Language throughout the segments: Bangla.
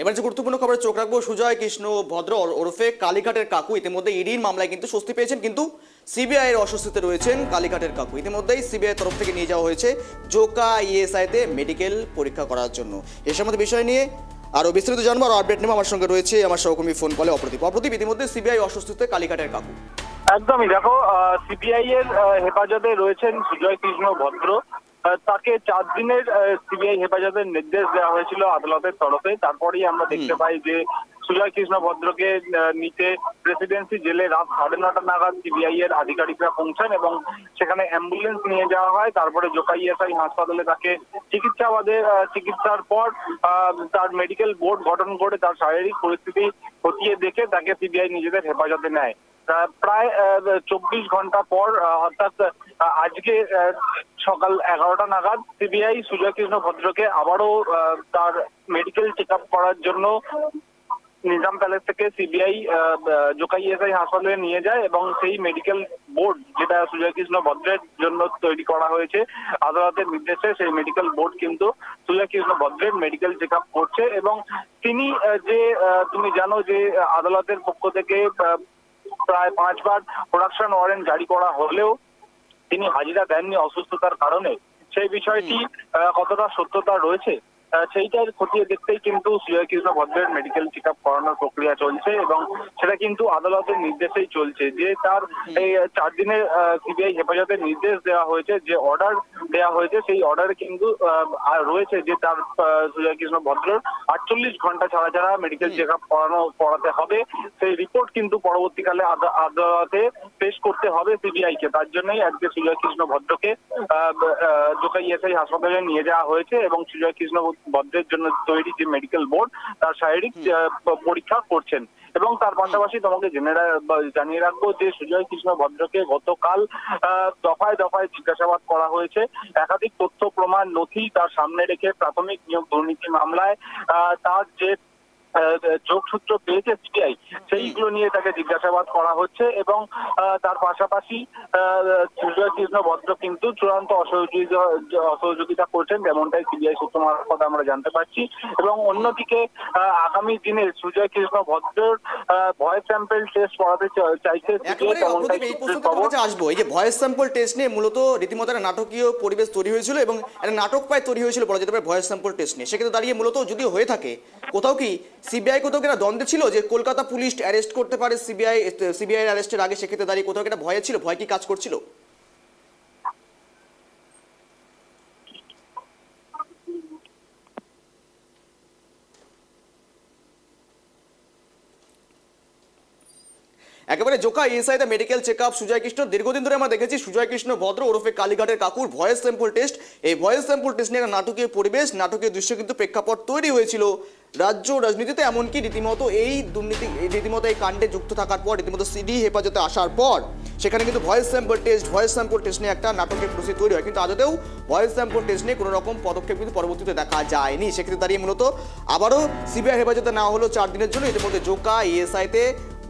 এবার যে গুরুত্বপূর্ণ খবরে চোখ রাখব, সুজয়, কৃষ্ণ, ভদ্র, ওরফে কালীঘাটের কাকু। ইতিমধ্যে ইডির মামলায় কিন্তু স্বস্তি পেয়েছেন, কিন্তু সিবিআই এর অস্বস্তিতে রয়েছেন কালীঘাটের কাকু। ইতিমধ্যেই সিবিআই তরফ থেকে নিয়ে যাওয়া হয়েছে জোকা ইএসআই তে মেডিকেল পরীক্ষা করার জন্য। এ সম্বন্ধে বিষয় নিয়ে আরও বিস্তারিত জানব আর আপডেট নেব। আমার সঙ্গে রয়েছে আমার সহকর্মী ফোন কলে অপ্রদীপ। অপ্রদীপ, ইতিমধ্যে সিবিআই অস্বস্তিতে কালীঘাটের কাকু। একদমই। দেখো সিবিআই এর হেফাজতে রয়েছেন সুজয়, কৃষ্ণ, ভদ্র। তাকে চার দিনের সিবিআই হেফাজতের নির্দেশ দেওয়া হয়েছিল আদালতের তরফে। তারপরেই আমরা দেখতে পাই যে সুজয় কৃষ্ণ ভদ্রকে নিতে প্রেসিডেন্সি জেলে রাত সাড়ে নটা নাগাদ সিবিআই এর আধিকারিকরা পৌঁছান এবং সেখানে অ্যাম্বুলেন্স নিয়ে যাওয়া হয়। তারপরে জোকা ইএসআই হাসপাতালে তাকে চিকিৎসাবাদে চিকিৎসার পর আহ, তার মেডিকেল বোর্ড গঠন করে তার শারীরিক পরিস্থিতি খতিয়ে দেখে তাকে সিবিআই নিজেদের হেফাজতে নেয়। প্রায় চব্বিশ ঘণ্টা পর অর্থাৎ আজকে সকাল এগারোটা নাগাদ সিবিআই সুজয় কৃষ্ণ ভদ্রকে আবারও তার মেডিকেল চেক করার জন্য নিজাম প্যালেস থেকে সিবিআই জোকাই এসআই হাসপাতালে নিয়ে যায় এবং সেই মেডিকেল বোর্ড যেটা সুজয় কৃষ্ণ ভদ্রের জন্য তৈরি করা হয়েছে, আদালতের নির্দেশে সেই মেডিকেল বোর্ড কিন্তু সুজয় কৃষ্ণ ভদ্রের মেডিকেল চেক করছে এবং তিনি যে তুমি জানো যে, আদালতের পক্ষ থেকে প্রায় পাঁচবার প্রোডাকশন ওয়ারেন্ট জারি করা হলেও তিনি হাজিরা দেননি অসুস্থতার কারণে। সেই বিষয়টি কতটা সত্যতা রয়েছে সেইটার খতিয়ে দেখতেই কিন্তু সুজয় কৃষ্ণ ভদ্রের মেডিকেল চেক আপ করানোর প্রক্রিয়া চলছে এবং সেটা কিন্তু আদালতের নির্দেশেই চলছে যে তার এই চার দিনের সিবিআই হেফাজতের নির্দেশ দেওয়া হয়েছে যে অর্ডার দেওয়া হয়েছে সেই অর্ডারে কিন্তু রয়েছে যে তার সুজয় কৃষ্ণ ভদ্রের আটচল্লিশ ঘণ্টা ছাড়া ছাড়া মেডিকেল চেক আপ করানো করাতে হবে সেই রিপোর্ট কিন্তু পরবর্তীকালে আদা- আদালতে পেশ করতে হবে সিবিআই কে। তার জন্যই আজকে সুজয় কৃষ্ণ ভদ্রকে জোকাই এসআই হাসপাতালে নিয়ে যাওয়া হয়েছে এবং সুজয় কৃষ্ণ ভদ্রের জন্য তৈরি যে মেডিকেল বোর্ড তার শারীরিক পরীক্ষা করছেন। এবং তার পাশাপাশি তোমাকে জেনে জানিয়ে রাখব যে সুজয় কৃষ্ণ ভদ্রকে গতকাল দফায় দফায় জিজ্ঞাসাবাদ করা হয়েছে। একাধিক তথ্য প্রমাণ নথি তার সামনে রেখে প্রাথমিক নিয়োগ দুর্নীতি মামলায় আহ, তার যে যোগসূত্র পেয়েছে সিবিআই সেইগুলো নিয়ে তাকে জিজ্ঞাসাবাদ করা হচ্ছে এবং তার পাশাপাশি কৃষ্ণ ভদ্র কিন্তু চূড়ান্ত অসহযোগিতা অসহযোগিতা করছেন যেমনটাই সিবিআই সূত্র মারফত আমরা জানতে পারছি। এবং অন্যদিকে আগামী দিনে সুজয় কৃষ্ণ ভদ্রের ভয়েস স্যাম্পল টেস্ট করাতে চাইছে এই প্রশ্নটা কাছে আসব। এই যে ভয়েস স্যাম্পল টেস্ট নিয়ে মূলত রীতিমতো একটা নাটকীয় পরিবেশ তৈরি হয়েছিল এবং একটা নাটক প্রায় তৈরি হয়েছিল বলা যেতে পারে ভয়েস স্যাম্পল টেস্ট নিয়ে। সেক্ষেত্রে দাঁড়িয়ে মূলত যদি হয়ে থাকে কোথাও কি সিবিআই কোথাও কিনা দ্বন্দ্বে ছিল যে কলকাতা পুলিশ অ্যারেস্ট করতে পারে সিবিআই সিবিআই অ্যারেস্টের আগে সেক্ষেত্রে দাঁড়িয়ে কোথাও কিনা ভয় ছিল? ভয় কি কাজ করছিল? একেবারে Joka ইএসআইতে medical check up Sujay Krishna দীর্ঘদিন ধরে আমরা দেখেছি সুজয় কৃষ্ণ ভদ্র ওরফে কালীঘাটের কাকুর ভয়েস স্যাম্পল টেস্ট এই ভয়েস স্যাম্পল টেস্ট নিয়ে একটা নাটকীয় পরিবেশ, নাটকীয় দৃশ্য কিন্তু প্রেক্ষাপট তৈরি হয়েছিল। রাজ্য রাজনীতিতে এমনকি রীতিমতো এই দুর্নীতি রীতিমতো এই কাণ্ডে যুক্ত থাকার পর, রীতিমতো সিডি হেফাজতে আসার পর, সেখানে কিন্তু voice sample test voice sample test নিয়ে একটা নাটকের পরিস্থিতি তৈরি হয়। কিন্তু আদতেও ভয়েস স্যাম্পল টেস্ট নিয়ে কোনো রকম পদক্ষেপ কিন্তু পরবর্তীতে দেখা যায়নি। সেক্ষেত্রে দাঁড়িয়ে মূলত আবারও সিবিআই হেফাজতে নেওয়া হলো চার দিনের জন্য। ইতিমধ্যে জোকা ইএসআইতে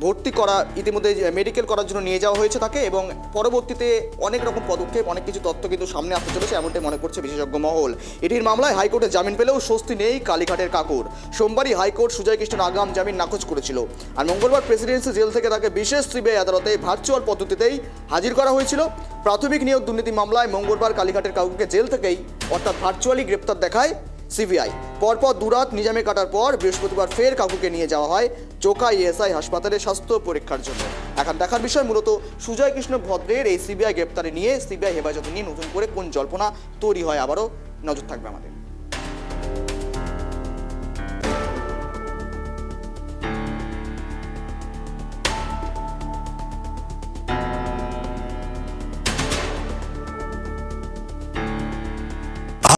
ভর্তি করা, ইতিমধ্যে মেডিকেল করার জন্য নিয়ে যাওয়া হয়েছে তাকে এবং পরবর্তীতে অনেক রকম পদক্ষেপ, অনেক কিছু তথ্য কিন্তু সামনে আসতে চলেছে, এমনটাই মনে করছে বিশেষজ্ঞ মহল। এটির মামলায় হাইকোর্টে জামিন পেলেও স্বস্তি নেই কালীঘাটের কাকুর। সোমবারই হাইকোর্ট সুজয় কৃষ্ণ আগাম জামিন নাকচ করেছিল। আর মঙ্গলবার প্রেসিডেন্সি জেল থেকে তাকে বিশেষ সিবিআই আদালতে ভার্চুয়াল পদ্ধতিতেই হাজির করা হয়েছিল। প্রাথমিক নিয়োগ দুর্নীতি মামলায় মঙ্গলবার কালীঘাটের কাকুকে জেল থেকেই, অর্থাৎ ভার্চুয়ালি গ্রেপ্তার দেখায় সিবিআই। পরপর দুরাত নিজামে কাটার পর বৃহস্পতিবার ফের কাকুকে নিয়ে যাওয়া হয় চোকা ইএসআই হাসপাতালে স্বাস্থ্য পরীক্ষার জন্য। এখন দেখার বিষয় মূলত সুজয় কৃষ্ণ ভদ্রের এই সিবিআই গ্রেপ্তারে নিয়ে সিবিআই হেফাজতে নিয়ে নতুন করে কোন জল্পনা তৈরি হয় আবারও নজর থাকবে আমাদের।